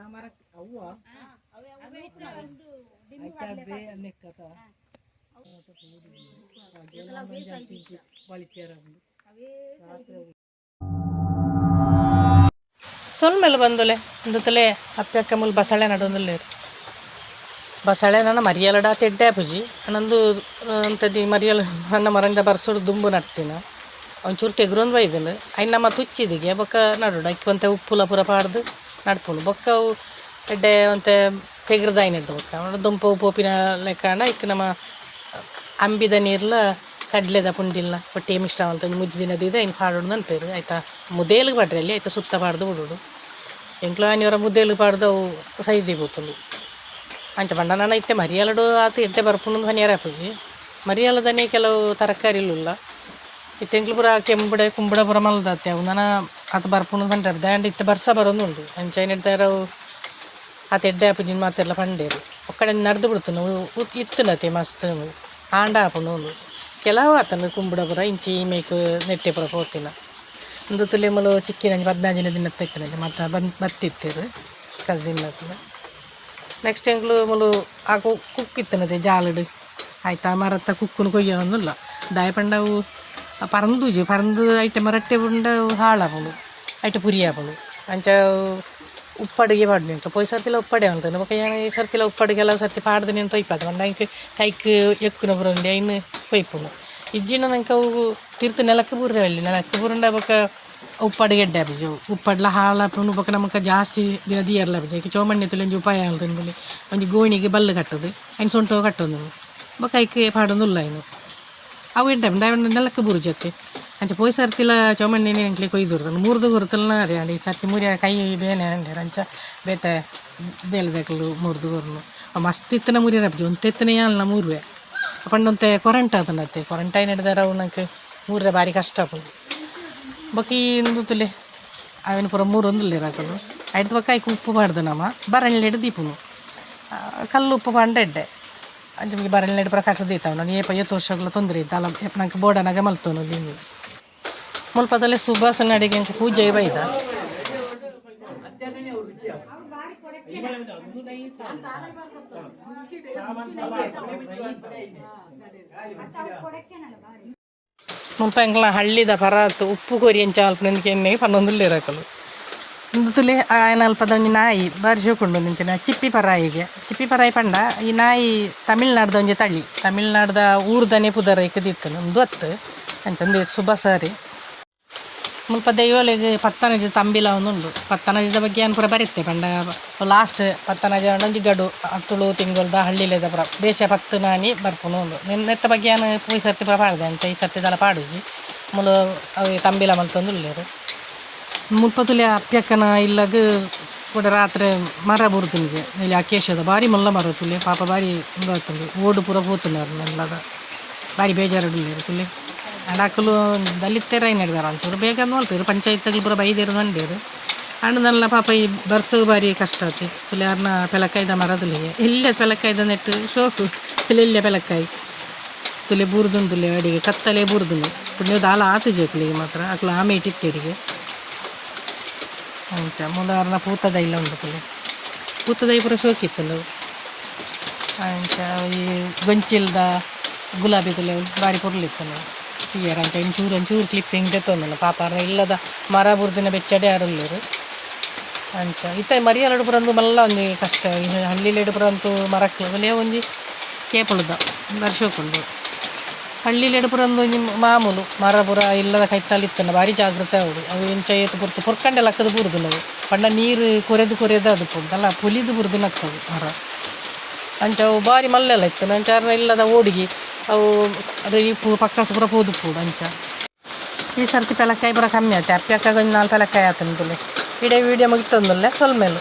ತಾಮರ ಅವ್ವ. ಅದೇ ಅನ್ನೆಕ್ಕತ ಸೊಲ್ಮೆಲ್ಲ ಬಂದುಲೆ. ಇಂದತಲೆ ಅಪ್ಪ ಮುಲ್ ಬಸಳೆ ನಡೊಂದುಲ್ಲೆ ಬಸಳೆ ನನ್ನ ಮರಿಯಲಡ ತೆಡ್ಡೆ ಪುಜಿ ನಂದು ಅಂತದಿ ಮರಿಯಲ ನನ್ನ ಮರಂದ ಬರ್ಸೋಡು ದುಂಬು ನಡ್ತೀನ. ಒಂಚೂರು ತೆಗ್ರೊಂದು ಬೈದನು ಅಯ್ಯ ನಮ್ಮ ತುಚ್ಚಿದಿಗೆ ಬಕ್ಕ ನಡುಡ. ಇಕ್ಕಂತ ಉಪ್ಪುಲ ಪೂರ ಪಾಡ್ದು. ಅವು ಎಡ್ಡೆ ಒಂತೆ ತೆಗ್ರದಾಯ್ನದ್ದು ಬೊಕ್ಕ. ಅವನು ದುಂಪು ಉಪ್ಪುಪಿನ ಲೆಕ್ಕನ ಇಕ್ಕ ನಮ್ಮ ಅಂಬಿದ ನೀರ್ಲ ಕಡ್ಲೆದ ಪುಂಡಿಲ್ಲ ಒಟ್ಟಿಗೆ ಮಿಶ್ರ ಅಂತ ಮುಜ್ಜಿ ದಿನದಿದೆ ಇನ್ನು ಪಾಡೋಡು ಅನ್ಪೇರು ಆಯ್ತಾ? ಮುದ್ದೇಲಿಗೆ ಪಾಡ್ರಿ ಅಲ್ಲಿ. ಆಯ್ತಾ ಸುತ್ತ ಪಾಡ್ದು ಬಿಡೋಡು. ಎಂಕ್ಲು ಆನಿಯವರ ಮುದ್ದೇಲಿಗೆ ಪಾಡ್ದು ಅವು ಸೈದಿ ಬೂತಲು ಅಂಚ ಪಂಡ ನಾನು ಇತ್ತೆ ಮರಿಯಲಡು ಆತ ಎಡ್ಡೆ ಬರ್ಪುಂಡು ಹನಿಯಾರ ಪೂಜಿ ಮರಿಯಲದನೆ ಕೆಲವು ತರಕಾರಿ ಇಲ್ಲ ಇತ್ತೆ ಎಂಕ್ಲು ಪೂರ ಕೆಂಬುಡೆ ಕುಂಬುಡ ಪೂರ ಮಲ್ದತ್ತೆ ಅವು ನಾನು ಆತ ಬರ್ಪುಂಡು ಪಂಡ ದಾಂಡ್ ಇತ್ತೆ ಬರ್ಸ ಬರೋದು ಉಂಟು ಅಂಚೈನ ಇಡ್ತಾರವು ಆತ ಎಡ್ಡೆ ಆಪುಜಿನ ಮಾತೆಲ್ಲ ಪಂಡೇರು ಒಕ್ಕಡೆ ನಡೆದು ಬಿಡ್ತಾನು ಇತ್ತನತೆ ಮಸ್ತ್ ಆಂಡ ಆಪುನು ಒಂದು ಕೆಲವು ಆತನು ಕುಂಬುಡ ಪುರ ಇಂಚಿ ಮೇಕು ನೆಟ್ಟೆ ಪುರ ಪೋತಿನ ಒಂದು ತುಲೆ ಮಲು ಚಿಕ್ಕಿನ ಹದಿನೈದಿನ ದಿನ ತೆಕ್ಕನಲ್ಲಿ ಮತ್ತು ಬಂದು ಬತ್ತಿತ್ತೇರು ಕಸಿನ್ ಹತ್ರ ನೆಕ್ಸ್ಟ್ ಎಂಗ್ಲು ಮುಲು ಆ ಕುಕ್ ಇತ್ತನದೆ ಜಾಲಡು ಆಯ್ತಾ ಮರತ್ತ ಕುಕ್ಕುನು ಕೊಯ್ಯೋന്നിಲ್ಲ ದಾಯ ಪಂಡವು ಪರಂದುಜು ಪರಂದು ಐಟೆ ಮರಟ್ಟೆ ಪುಂಡ ಹಾಳಾಪುಳು ಐಟೆ ಪುರಿಯಾಪುಳು ಅಂಚ ಉಪ್ಪಡಿಗೆ ಪಾಡ್ನಿ ಅಂತ ಪೊಯ್ ಸರ್ತಿಲ ಉಪ್ಪಡೆ ಅಂತಾನೆ ಬೊಕ ಏನ ಈ ಸರ್ತಿಲ ಉಪ್ಪಡಿಗೆಲ್ಲ ಸರ್ತಿ ಪಾಡ್ದಿನಿ ಅಂತ ಒಯ್ಪಾದ ಮಂಡ ಇಂಕ ಕೈಕ್ ಎಕ್ಕುನ ಬುರಂಡಿ ಐನು ಪೈಪುನು ಇಜ್ಜಿನ ನಂಗೆ ಅವು ತಿರ್ತು ನೆಲಕ್ಕೆ ಬುರ್ರೆ ಅಲ್ಲಿ ನೆಲಕ್ಕೆ ಬುರುಂಡ ಬೊಕ ಉಪ್ಪಡಿಗೆ ಎಡ್ಡೆ ಬಿಜು ಉಪ್ಪಡ್ಲ ಹಾಳಾಪುನು ಬೊಕ ನಮಕ ಜಾಸ್ತಿ ದಿನ ದಿಯರ್ಲ ಬಿಜು ಈಗ ಚೌಮಣ್ಣೆ ತುಲೆಂಜಿ ಉಪಾಯ ಅಂತಂದು ಒಂಜಿ ಗೋಣಿಗೆ ಬಲ್ಲು ಕಟ್ಟದು ಐನು ಸೊಂಟು ಕಟ್ಟೋದು ಬೊಕ ಐಕೆ ಪಾಡೊಂದುಲ್ಲ ಐನು ಅವು ಎಡ್ಡೆ ಡೈವನ್ ನೆಲಕ್ಕೆ ಬುರುಜತ್ತೆ ಅಂಚ ಪೋಯ್ ಸರ್ತಿಲ ಚೌಮಣ್ಣೆನೆ ಎಂಕ್ಲೆ ಕೊಯ್ದುರ್ದನು ಮೂರ್ದು ಗುರುತಲ್ನ ರೀ ಅಂಡಿ ಸರ್ತಿ ಮೂರಿ ಕೈ ಬೇನೆ ಅಂಡೆ ಅಂಚ ಬೇತೆ ಬೇಲ್ದಕ್ಲು ಮೂರ್ದು ಗುರ್ನು. ಮಸ್ತ್ ಇತ್ತನ ಮುರಿ ರಬ್ಜಿ ಒಂದು ತೆತ್ತನೇ ಅಲ್ಲ ಮೂರುವೆ. ಪಂಡೊಂತೆ ಕೊರಂಟ ಅದನ್ನತ್ತೆ ಕೊರಂಟ ಏನು ಹಿಡ್ದಾರ ಅವು ನಂಗೆ ಮೂರೇ ಭಾರಿ ಕಷ್ಟ ಪುಂಡು ಬಕಿ ಈ ಇಂದು ತುಲೆ ಅವೇನು ಪೂರ ಮೂರು ಒಂದುಲ್ಲೆ ರಾಕಲು ಐದು ಬೊಕ್ಕ ಉಪ್ಪು ಮಾಡ್ದೆ ನಮ್ಮ ಬರಳ್ಳೆಡು ದೀಪುನು ಆ, ಕಲ್ಲು ಉಪ್ಪು ಪಾಂಡ ಎಡ್ಡೆ ಅಂಚಮಿಗೆ ಬರಳ್ಳೆಡು ಪ್ರಕಾಶ ದೀತಾವ ನಾನು ಏಪ ಏತು ವರ್ಷಗಳ ತೊಂದರೆ ಇತ್ತು ಅಲ್ಲ ನಂಗೆ ಬೋಡನಾಗ ಮಲ್ತೋನು ಇಲ್ಲಿ ಮುಲ್ಪದಲ್ಲಿ ಸುಭಾಸನ ಅಡಿಗೆ ಅಂಕ ಪೂಜೆ ಬೈದ ಮುಲ್ಪ ಎಂಕ್ಲ ಹಳ್ಳಿದ ಪರಾತ್ ಉಪ್ಪು ಕೊರಿ ಎಂಚ ಅಲ್ಪ ನಿನ್ಗೆ ಎಣ್ಣೆ ಪನ್ನೊಂದುಲ್ಲೆ ಇರಕಲು ಒಂದು ತುಲೆ ಏನಲ್ಪದ ಒಂಜಿ ನಾಯಿ, ಬಾರಿ ಶೋಕುಂಡು ನಿಂತಿನ, ಚಿಪ್ಪಿ ಪರಾಯಿಗೆ. ಚಿಪ್ಪಿ ಪರಾಯಿ ಪಂಡ, ಈ ನಾಯಿ ತಮಿಳ್ನಾಡ್ದ ಒಂಜಿ ತಳಿ. ತಮಿಳ್ನಾಡ್ದ ಊರ್ದನೆ ಪುದರ ಇಕ್ಕದಿತ್ತು ಒಂದು ಹತ್ತು ಅಂಚಂದು ಸುಭ ಸಾರಿ. ಮುಲ್ಪ ದೈವಲಿಗೆ ಪತ್ತನಜಿ ತಂಬಿಲ ಒಂದುಂಡು. ಪತ್ತನಜದ ಬಗ್ಗೆ ಏನು ಪೂರ ಬರುತ್ತೆ ಪಂಡ. ಲಾಸ್ಟ್ ಪತ್ತನಜ ಒಂಜಿ ಗಡು ಅತ್ತುಳು ತಿಂಗಳದ ಹಳ್ಳಿಲೇದ ಪುರ. ಬೇಷ ಪತ್ತು ನಾನಿ ಉಂಡು. ನಿನ್ನ ನೆತ್ತ ಬಗ್ಗೆ ಏನು ಈ ಸರ್ತಿ ಪುರ ಪಾಡ್ದೆ, ಅಂಚ ಈ ಸರ್ತಿದೆಲ್ಲ ಪಾಡುಜಿ. ಮುಲು ಅವು ತಂಬಿಲ ಮಲ್ತೊಂದು ಉಳ್ಳೇರು ಮುಲ್ಪತುಲೆ ಅಪ್ಯಕ್ಕನ ಇಲ್ಲಾಗ ಕೂಡ ರಾತ್ರಿ ಮರ ಬರುತ್ತನಿಗೆ ಇಲ್ಲಿ ಅಕೇಶದ ಭಾರಿ ಮಲ್ಲ ಮರ ತುಲೆ ಪಾಪ ಭಾರಿ ಹಿಂಗಾಗ್ತದೆ ಓಡು ಪೂರ ಹೋತುನಾರು ಎಲ್ಲದ ಭಾರಿ ಬೇಜಾರಾಡಿಲ್ಲ ತುಲೆ ಅಡಾಕಲು ದಲಿತರ ನಡೆದಾರ ಅಂತವ್ರು ಬೇಗ ನೋಡ್ತೀರು ಪಂಚಾಯತ್ಗಳು ಪೂರ ಬೈದೇರು ನಂಡೇರು. ಹಣ್ಣದಲ್ಲ ಪಾಪ ಈ ಬರ್ಸೋ ಭಾರಿ ಕಷ್ಟ ಆತಿ ತುಲೆ ಅವ್ರನ್ನ ಪೆಲಕಾಯ್ದ ಮರದಲ್ಲಿಗೆ ಇಲ್ಲೇ ಪೆಲಕಾಯ್ದ ನೆಟ್ಟು ಶೋಕು. ಇಲ್ಲೇ ಪೆಲಕಾಯಿ ತುಲೆ ಬೂರ್ದುಂದುಲೆ ಅಡಿಗೆ. ಕತ್ತಲೆ ಬೂರ್ದುಂದು ಪುಣ್ಯದ ಹಾಲು ಆತು ಜೇಕ್ಲಿಗೆ ಮಾತ್ರ. ಅಕ್ಲು ಆಮೇಟಿತ್ತೇರಿಗೆ ಅಂಚ ಮುಲಾರ್ನ ಪೂತದ ಇಲ್ಲ ಉಂಟು ತುಲೆ ಪೂತದ ಪೂರ ಶೋಕಿತ್ತುಂಡು ಅಂಚ ಈ ಗೊಂಚಿಲ್ದ ಗುಲಾಬಿ ತುಲೆ ಬಾರಿ ಪುರ್ಲಿತ್ತು ನಾವು ಟಿಯರ್ ಅಂಚ ಇಂಚೂರು ಒಂಚೂರು ಕ್ಲಿಪ್ ಹಿಂಗೆ ತೊಂದಲ್ಲ ಪಾಪ ಅವ್ರನ್ನ ಇಲ್ಲದ ಮರ ಬುರ್ದಿನ ಬೆಚ್ಚಡೆ ಯಾರಲ್ಲರು ಅಂಚ ಇತ್ತ ಮರಿಯಲಡು ಪುರಂದು ಮಲ್ಲ ಒಂದು ಕಷ್ಟ. ಹಳ್ಳಿಲೆಡು ಪುರಂತು ಮರಕ್ಕೆ ಒಲೆ ಒಂಜಿ ಕೇಪುಳದ ಬರ್ಶೋಕೊಂಡು ಹಳ್ಳಿಲೆಡು ಪುರಂದು ಒಂಜಿ ಮಾಮೂಲು ಮರ ಪುರ ಇಲ್ಲದ ಕೈತಲ್ಲಿತ್ತನ ಭಾರಿ ಜಾಗ್ರತೆ ಅವರು. ಅವು ಇಂಚ ಏತು ಪುರ್ತು ಪೊರ್ಕಂಡೆ ಲಕ್ಕದ ಬುರುದಿಲ್ಲ ಅವು. ಪಂಡ ನೀರು ಕೊರೆದು ಕೊರೆದು ಅದು ಪುಂಟಲ್ಲ ಪುಲಿದು ಬುರ್ದು ನಕ್ಕವು ಮರ. ಅಂಚ ಅವು ಭಾರಿ ಮಲ್ಲೆಲ್ಲ ಇತ್ತು. ಅಂಚ ಇಲ್ಲದ ಓಡಿಗೆ ಅವು ಅದು ಪೂ ಪಕ್ಕ ಪೂರ ಪೋದು ಪೂಡು ಅಂಚ. ಈ ಸರ್ತಿ ಪೆಲಕ್ಕಾಯಿ ಪೂರ ಕಮ್ಮಿ ಆಯ್ತು. ಅಪ್ಪಿಯಕ್ಕಾಗ ಒಂದು ನಾಲ್ಕು ಪೆಲಕ್ಕಾಯಿ ಆತಂದುಲೆ ಇಡೀ ವೀಡಿಯೋ ಮುಗಿತಂದಲ್ಲೇ. ಸ್ವಲ್ಪ ಮೇಲು